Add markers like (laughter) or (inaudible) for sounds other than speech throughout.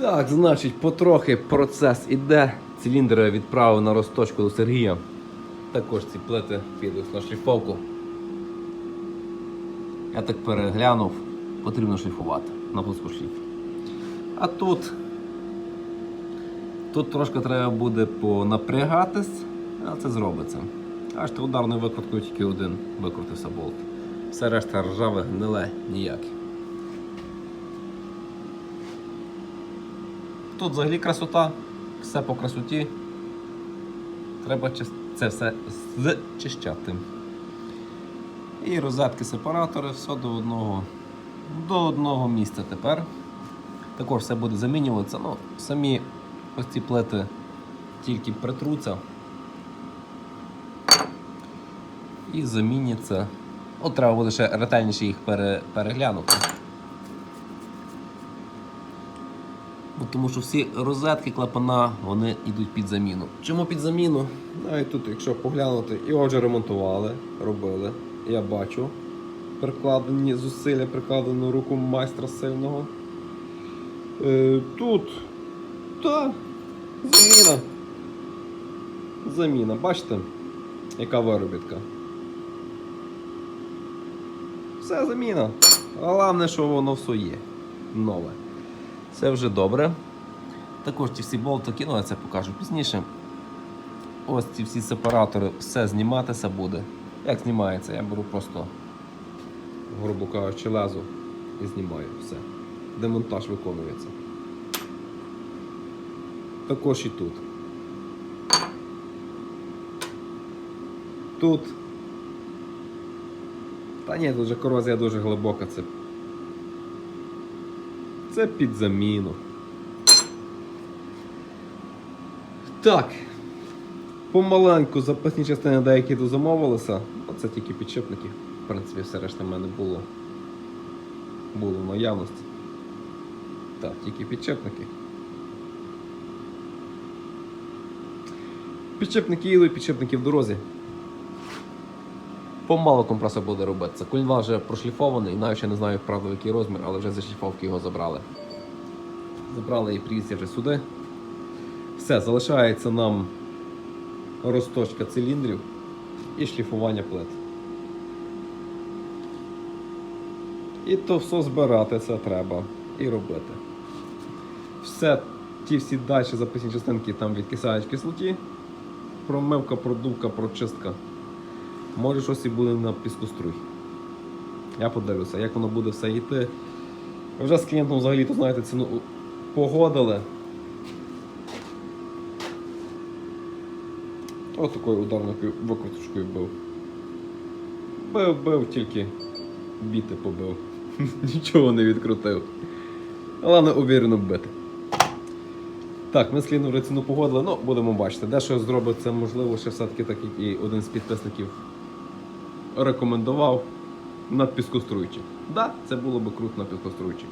Так, значить, потрохи процес іде. Циліндри відправив на розточку до Сергія. Також ці плити підуть на шліфовку. Я так переглянув, потрібно шліфувати на плоскошліф. А тут, тут трошки треба буде понапрягатись, а це зробиться. Аж ти ударною викруткою тільки один викрутився болт. Все решта ржаве, гниле, ніяке. Тут взагалі красота, все по красоті. Треба це все зчищати. І розетки, сепаратори, все до одного, до одного місця тепер. Також все буде замінюватися. Ну, самі ось ці плити тільки притруться. І заміняться. От треба буде ще ретельніше їх переглянути. Тому що всі розетки клапана вони йдуть під заміну. Чому під заміну? Навіть тут, якщо поглянути, його вже ремонтували, робили. Я бачу прикладені зусилля, прикладену руку майстра сильного. Е, тут та заміна. Заміна, бачите, яка виробітка. Все заміна. Головне, що воно все є. Нове. Це вже добре. Також ці всі болтики, ну я це покажу пізніше. Ось ці всі сепаратори, все зніматися буде. Як знімається, я беру просто, грубо кажучи, лезу і знімаю все. Демонтаж виконується. Також і тут. Тут. Та ні, тут вже корозія дуже глибока. Це це під заміну. Так. Помаленьку запасні частини деякі дозамовилися. Оце тільки підшипники. В принципі, все решта в мене було. Було в наявності. Так, тільки підшипники. Підшипники їдуть, підшипники в дорозі. Помало компресор буде робитися. Кульва вже прошліфований, навіть ще не знаю, правда, який розмір, але вже за шліфовки його забрали. Забрали і привіз вже сюди. Все, залишається нам розточка циліндрів і шліфування плит. І то все збирати це треба і робити. Все, ті всі далі записні частинки там відкисають в кислоті. Промивка, продувка, прочистка. Може щось і буде на піскоструй. Я подивлюся, як воно буде все йти. Вже з клієнтом взагалі, то знаєте, ціну погодили. Ось такою ударною викруточкою бив. Бив, бив, тільки біти побив. (laughs) Нічого не відкрутив. Головне увірено бити. Так, ми з Кліном вже ціну погодили, ну будемо бачити. Дещо зробиться, можливо, ще все-таки так, як і один з підписників рекомендував на піскоструйчик. Да, це було би круто на піскоструйчик.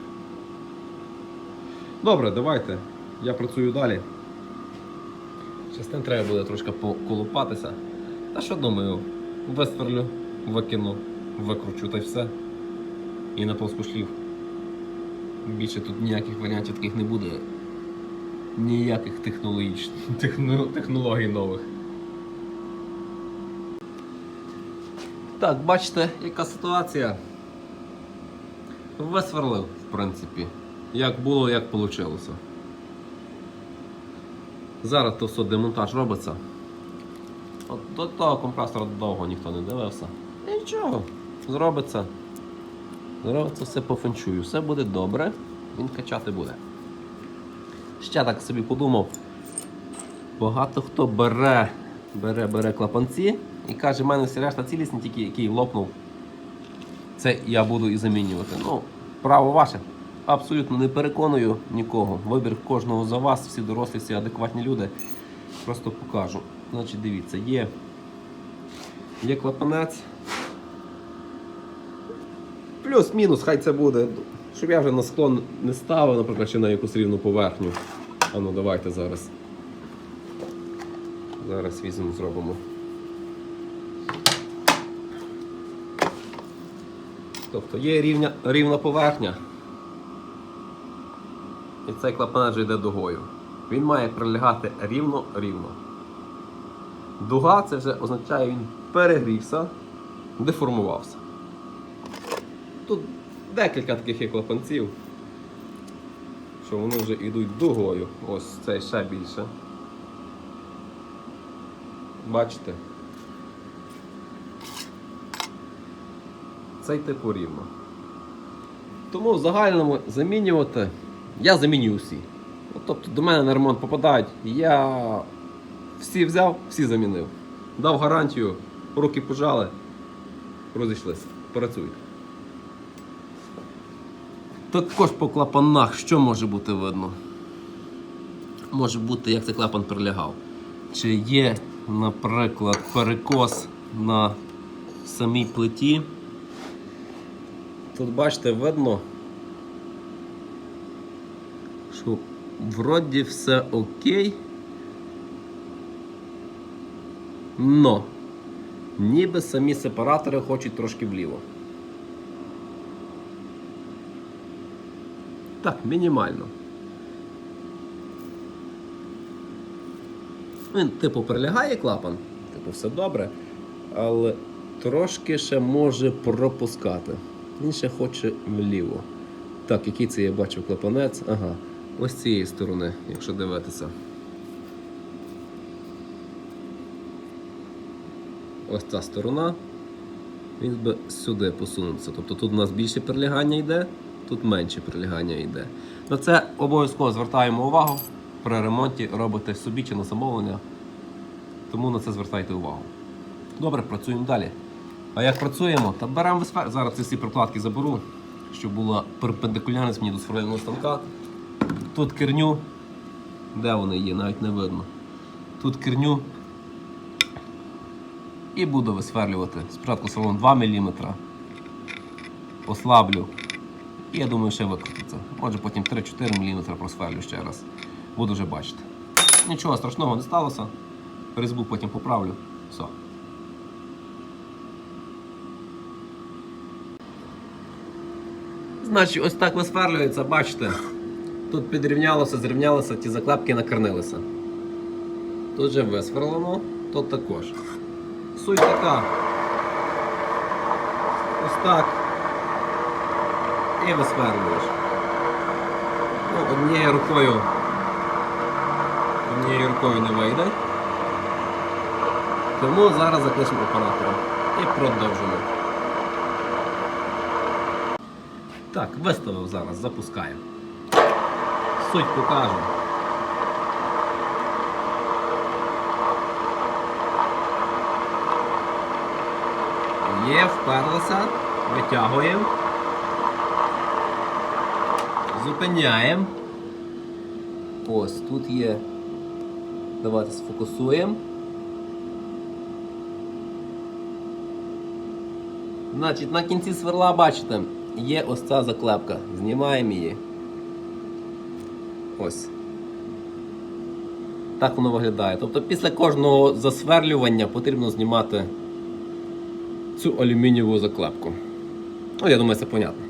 Добре, давайте. Я працюю далі. Частин треба буде трошки поколупатися. Та що думаю, висверлю, викину, викручу та й все. І на плоскошлів. Більше тут ніяких варіантів таких не буде. Ніяких технологій нових. Так, бачите, яка ситуація. Висверлив, в принципі. Як було, як вийшло. Зараз то все демонтаж робиться. От до того компресора довго ніхто не дивився. Нічого, зробиться. Зробиться все по фенчую. Все буде добре, він качати буде. Ще так собі подумав. Багато хто бере, бере, бере клапанці і каже, в мене всі решта цілісні, тільки який лопнув. Це я буду і замінювати. Ну, право ваше. Абсолютно не переконую нікого. Вибір кожного за вас, всі дорослі, всі адекватні люди. Просто покажу. Значить, дивіться, є, є клапанець. Плюс-мінус, хай це буде. Щоб я вже на склон не ставив, наприклад, чи на якусь рівну поверхню. А ну давайте зараз. Зараз візьмемо, зробимо. Тобто є рівня, рівна поверхня. І цей клапанець йде дугою. Він має прилягати рівно-рівно. Дуга це вже означає, він перегрівся, деформувався. Тут декілька таких є клапанців, що вони вже йдуть дугою. Ось цей ще більше. Бачите? Цей типу рівно. Тому в загальному замінювати. Я замінюю всі. От, тобто до мене на ремонт попадають. Я всі взяв, всі замінив. Дав гарантію, руки пожали, розійшлися. Працюють. Також по клапанах що може бути видно? Може бути, як цей клапан прилягав. Чи є, наприклад, перекос на самій плиті. Тут бачите, видно, що вроді все окей. Но ніби самі сепаратори хочуть трошки вліво. Так, мінімально. Він, типу, прилягає клапан, типу, все добре, але трошки ще може пропускати. Він ще хоче вліво. Так, який це я бачив клапанець? Ага. Ось цієї сторони, якщо дивитися. Ось ця сторона. Він би сюди посунувся. Тобто тут у нас більше прилягання йде, тут менше прилягання йде. На це обов'язково звертаємо увагу. При ремонті робите собі чи на замовлення. Тому на це звертайте увагу. Добре, працюємо далі. А як працюємо, та беремо висфер. Зараз ці всі прокладки заберу, щоб була перпендикулярність мені до сверлильного станка. Тут керню. Де вони є, навіть не видно. Тут керню. І буду висверлювати. Спочатку сверлом 2 мм. Ослаблю. І я думаю, ще викрутиться. Може потім 3-4 мм просверлю ще раз. Буду вже бачити. Нічого страшного не сталося. Різьбу потім поправлю. Все. Значить, ось так висверлюється, бачите. Тут підрівнялося, зрівнялося, ті заклепки накорнилися. Тут вже висверлено, тут також. Суть така. Ось так. І висверлюєш. Ну, однією рукою. Однією рукою не вийде. Тому зараз закличемо оператора і продовжимо. Так, виставив зараз, запускаю. Суть покажу. Є, вперлися, витягуємо. Зупиняємо. Ось тут є. Давайте сфокусуємо. Значить, на кінці сверла, бачите, є ось ця заклепка. Знімаємо її. Ось. Так воно виглядає. Тобто після кожного засверлювання потрібно знімати цю алюмінієву заклепку. Ну, я думаю, це понятно.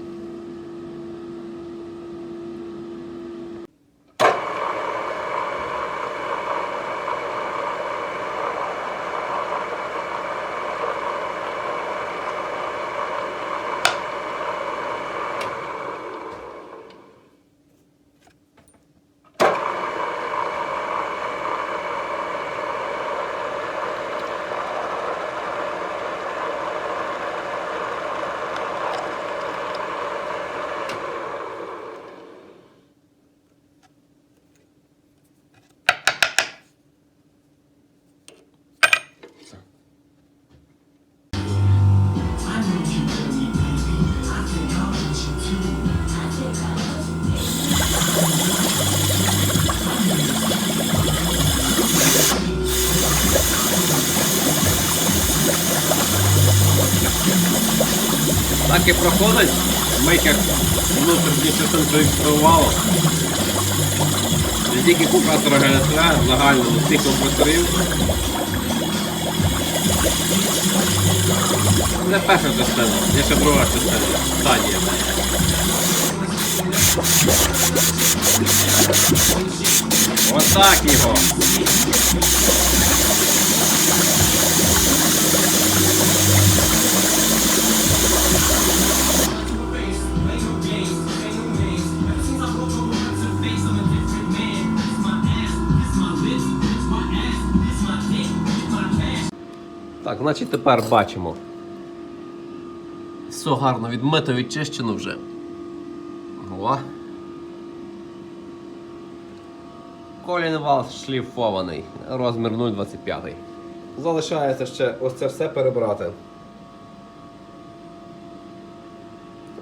Так і проходить. Мейкер внутрішній частин зареєструвало. Не тільки компресора ГСВ, загально всіх компресорів. Це перша частина, є ще друга частина. Стадія. Отак його. Так, значить тепер бачимо. Все гарно відмито, відчищено вже. О. Колін вал шліфований. Розмір 0,25. Залишається ще ось це все перебрати.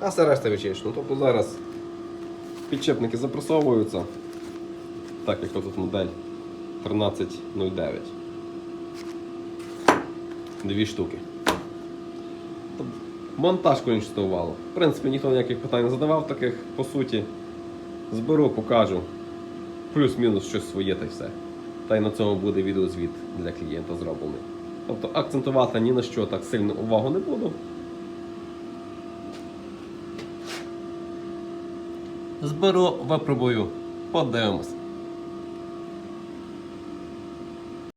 А все решта відчищено. Тобто зараз підчепники запресовуються. Так як тут модель 1309. Дві штуки. Монтаж кончистого. В принципі, ніхто ніяких питань не задавав таких, по суті. Зберу, покажу. Плюс-мінус щось своє та й все. Та й на цьому буде відеозвіт для клієнта зроблений. Тобто акцентувати ні на що так сильно увагу не буду. Зберу, випробую, подивимось.